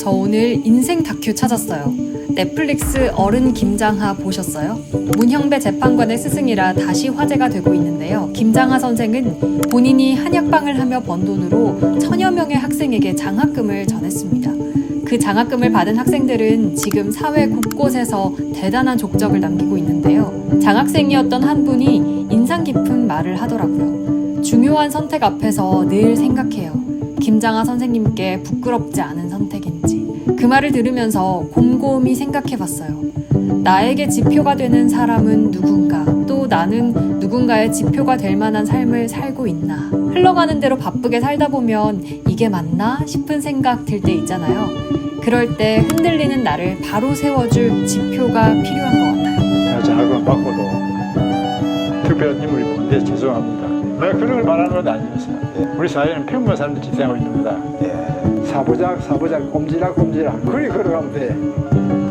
저 오늘 인생 다큐 찾았어요. 넷플릭스 어른 김장하 보셨어요? 문형배 재판관의 스승이라 다시 화제가 되고 있는데요. 김장하 선생은 본인이 한약방을 하며 번 돈으로 천여 명의 학생에게 장학금을 전했습니다. 그 장학금을 받은 학생들은 지금 사회 곳곳에서 대단한 족적을 남기고 있는데요. 장학생이었던 한 분이 인상 깊은 말을 하더라고요. 중요한 선택 앞에서 늘 생각해요. 김장하 선생님께 부끄럽지 않은 선택인지. 그 말을 들으면서 곰곰이 생각해 봤어요. 나에게 지표가 되는 사람은 누군가, 또 나는 누군가의 지표가 될 만한 삶을 살고 있나. 흘러가는 대로 바쁘게 살다 보면 이게 맞나 싶은 생각 들 때 있잖아요. 그럴 때 흔들리는 나를 바로 세워줄 지표가 필요한 것 같아요. 받고도 특별한 인물이 뭔데 죄송합니다. 내가 그런 걸 말하는 건 아니었어요. 우리 사회는 평범한 사람들 지탱하고 있는 거다. 사부작 사부작 꼼지락 꼼지락 그리 걸어가면 돼.